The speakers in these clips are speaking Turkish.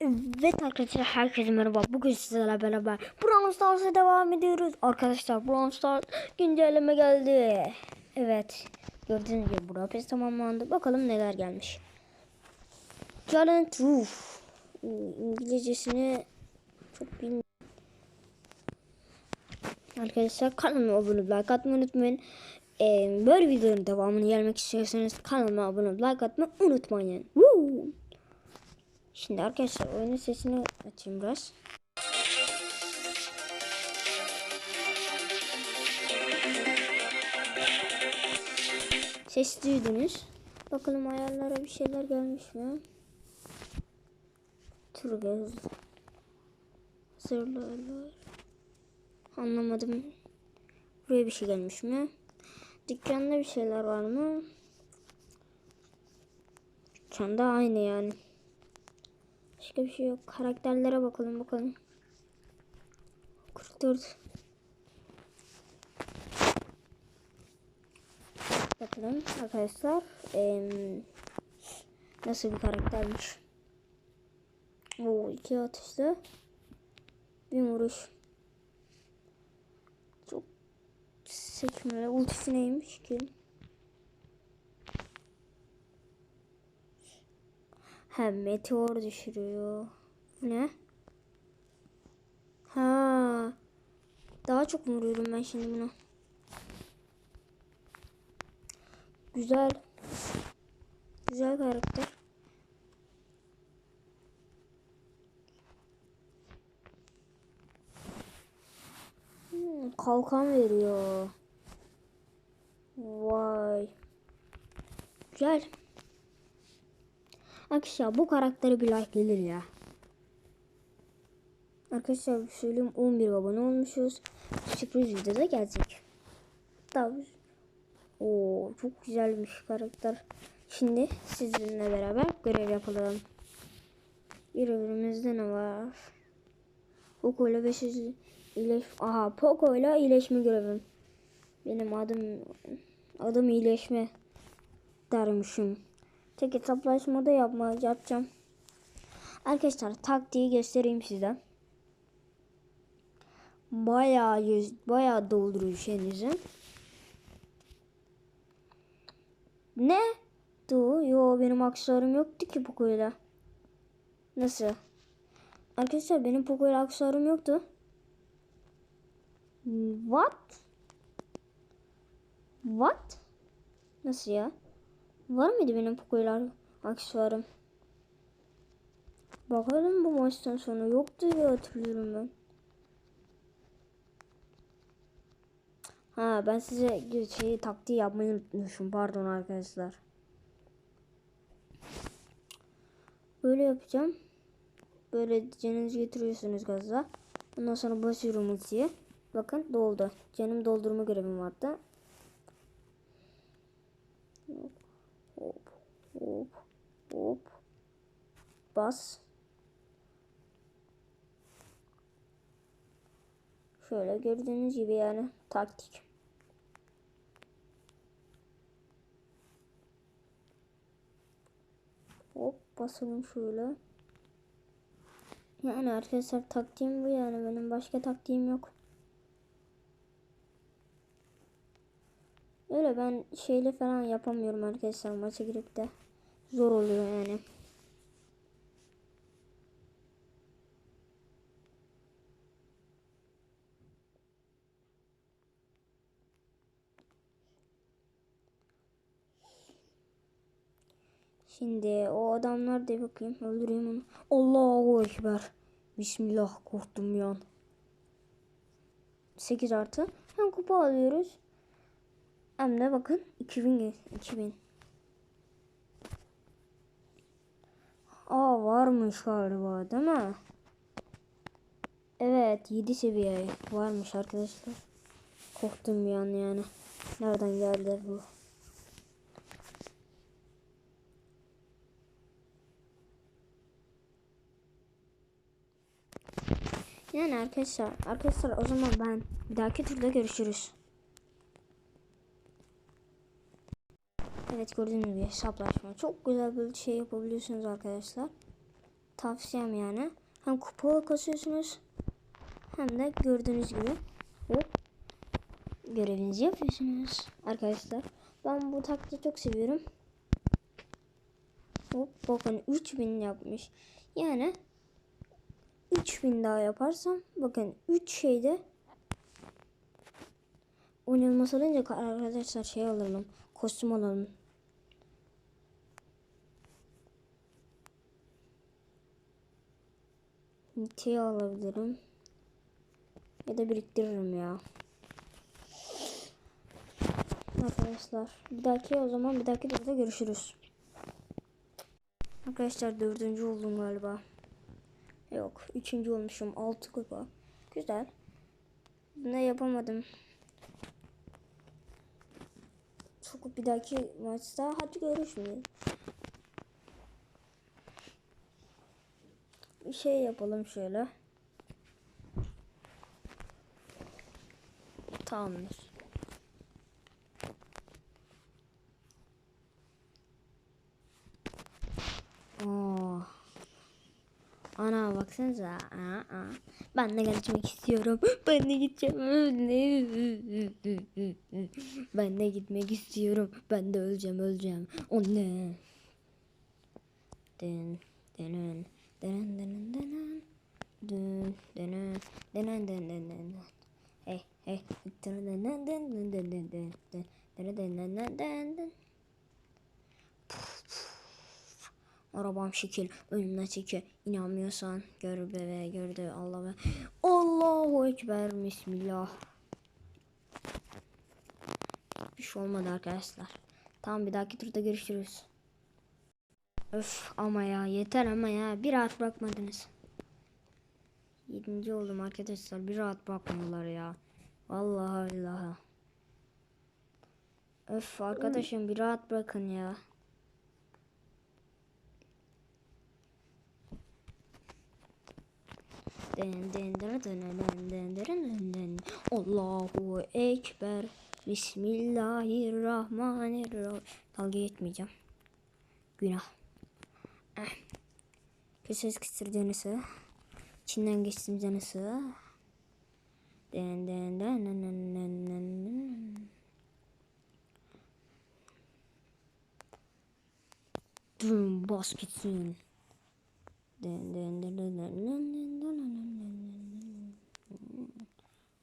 Evet arkadaşlar herkese merhaba. Bugün sizlerle beraber Brawl Stars'a devam ediyoruz. Arkadaşlar Brawl Stars güncelleme geldi. Evet. Gördüğünüz gibi Brawl Pass tamamlandı. Bakalım neler gelmiş. Giant Roof. İngilizcesini çok bilmiyorum. Arkadaşlar kanalıma abone olup like atmayı unutmayın. Ee, böyle videoların devamını gelmek istiyorsanız kanalıma abone olup like atmayı unutmayın. Woo! Şimdi arkadaşlar oyunun sesini açayım biraz. Ses duydunuz. Bakalım ayarlara bir şeyler gelmiş mi? Tur göz. Hazırlarlar. Anlamadım. Buraya bir şey gelmiş mi? Dükkanda bir şeyler var mı? Dükkanda aynı yani. Başka bir şey yok. Karakterlere bakalım bakalım. 44. Bakalım arkadaşlar. Eee, nasıl bir karaktermiş. Oo, iki atışlı. Bir vuruş. Çok seçmeli. Ultisi neymiş ki? Hem meteor düşürüyor. Ne? Ha. Daha çok vuruyorum ben şimdi buna. Güzel. Güzel karakter. Hmm, kalkan veriyor. Vay. Güzel. Arkadaşlar bu karaktere bir like gelir ya. Arkadaşlar bir söyleyeyim 11 abone olmuşuz. Sürpriz videoda gelecek. Tabii. Oo çok güzelmiş karakter. Şimdi sizinle beraber görev yapalım. Görevimizde ne var? Poco ile 500 iyileş... Aha Poco ile iyileşme görevim. Benim adım adım iyileşme dermişim. Tek hesaplaşmada yapma yapacağım. Arkadaşlar taktiği göstereyim size. Bayağı yüz, bayağı dolduruyor şeyinizi. Ne? Du, yo benim aksesuarım yoktu ki Poco'yla. Nasıl? Arkadaşlar benim Poco'yla aksesuarım yoktu. What? What? Nasıl ya? Var mıydı benim Poco'yla aksesuarım? Bakalım bu maçtan sonra yoktu diye hatırlıyorum ben. Ha ben size şeyi taktiği yapmayı unutmuşum. Pardon arkadaşlar. Böyle yapacağım. Böyle canınızı getiriyorsunuz gaza. Ondan sonra basıyorum ultiye. Bakın doldu. Canım doldurma görevim vardı. Hop hop hop. Bas. Şöyle gördüğünüz gibi yani taktik. Hop basalım şöyle. Yani arkadaşlar taktiğim bu yani benim başka taktiğim yok. Öyle ben şeyle falan yapamıyorum arkadaşlar maça girip de zor oluyor yani. Şimdi o adamlar da bakayım öldüreyim onu. Allahu Ekber. Bismillah korktum ya. 8 artı. Hem kupa alıyoruz. Hem de bakın 2000 2000. Aa varmış galiba değil mi? Evet 7 seviye varmış arkadaşlar. Korktum bir an yani. Nereden geldi bu? Yani arkadaşlar, arkadaşlar o zaman ben bir dahaki turda görüşürüz. Evet gördüğünüz gibi hesaplaşma. Çok güzel bir şey yapabiliyorsunuz arkadaşlar. Tavsiyem yani. Hem kupa kasıyorsunuz hem de gördüğünüz gibi hop görevinizi yapıyorsunuz arkadaşlar. Ben bu taktiği çok seviyorum. Hop bakın 3000 yapmış. Yani 3000 daha yaparsam bakın 3 şeyde oynanması olunca arkadaşlar şey alalım. Kostüm alalım. Nite'yi alabilirim. Ya da biriktiririm ya. Arkadaşlar bir dahaki o zaman bir dahaki videoda görüşürüz. Arkadaşlar dördüncü oldum galiba. Yok üçüncü olmuşum. Altı kupa. Güzel. Ne yapamadım. Çok bir dahaki maçta hadi görüşmeyelim. Bir şey yapalım şöyle. Tamamdır. Oo. Ana baksanıza. Aa, aa. Ben de gitmek istiyorum. Ben de gideceğim. Ben de gitmek istiyorum. Ben de öleceğim öleceğim. O ne? Den denen Denen denen denen. Dün denen denen denen denen. Hey hey. Denen denen denen denen denen. Denen denen denen denen. Arabam şekil önüne çekil. İnanmıyorsan gör be ve gördü Allah ve Allahu Ekber Bismillah. Bir şey olmadı arkadaşlar. Tamam bir dahaki turda görüşürüz. Öf ama ya yeter ama ya. Bir rahat bırakmadınız. Yedinci oldum arkadaşlar. Bir rahat bırakmıyorlar ya. Vallahi billahi. Öf arkadaşım bir rahat bırakın ya. Allahu Ekber. Bismillahirrahmanirrahim. Dalga geçmeyeceğim. Günah eh. Köşes kısır canısı İçinden geçtim canısı Den den den den den den den den Düm bas gitsin Den den den den den den den den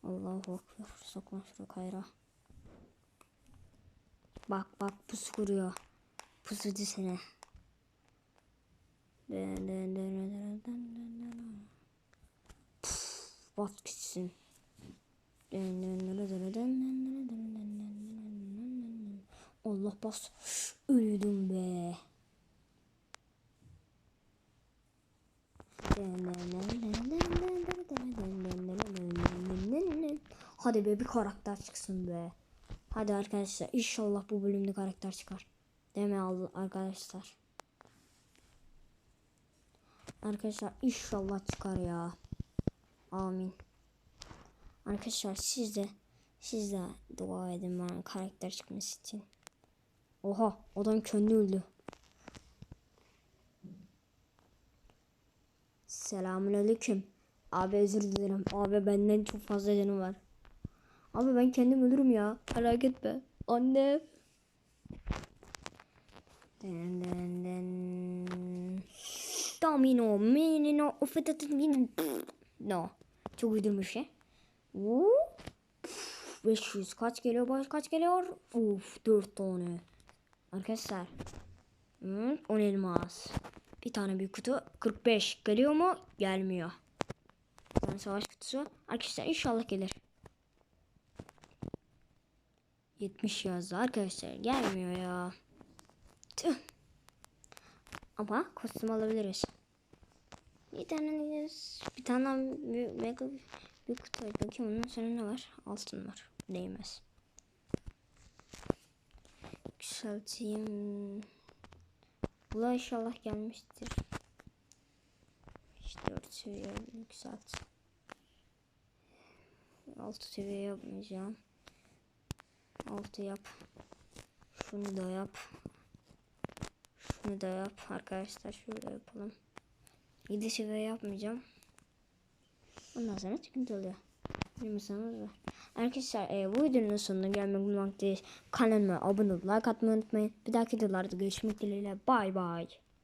Allahu Ekber. Sokma şuraya kayra. Bak bak pusu kuruyor. Pusucu seni. Den den Allah bas. Öldüm be. Hadi be bir karakter çıksın be. Hadi arkadaşlar inşallah bu bölümde karakter çıkar. Deme arkadaşlar. Arkadaşlar inşallah çıkar ya. Amin. Arkadaşlar siz de siz de dua edin bana karakter çıkması için. Oha adam kendi öldü. Selamünaleyküm. Abi özür dilerim. Abi benden çok fazla canım var. Abi ben kendim ölürüm ya. Merak etme. Anne. Den den den. Domino, menino, ufetatın No. Çok uydurmuş ya. Oo. 500 kaç geliyor baş kaç geliyor? Uf 4 tane. Arkadaşlar. Hmm, 10 elmas. Bir tane büyük kutu 45 geliyor mu? Gelmiyor. Bir tane savaş kutusu. Arkadaşlar inşallah gelir. 70 yazdı arkadaşlar. Gelmiyor ya. Tüh. Ama kostüm alabiliriz. Bir tane bir tane bir mega bir kutu var. Bakayım ondan sonra ne var? Altın var. Değmez. Yükselteyim. Bu inşallah gelmiştir. İşte 4 seviye yükselt. 6 seviye yapmayacağım. 6 yap. Şunu da yap. Şunu da yap. Arkadaşlar şöyle yapalım. 7 seviye yapmayacağım. Ondan sonra sıkıntı oluyor. Bilmiyorsanız var. Arkadaşlar e, bu videonun sonuna gelmek bulmaktadır. Kanalıma abone olup like atmayı unutmayın. Bir dahaki videolarda görüşmek dileğiyle. Bay bay.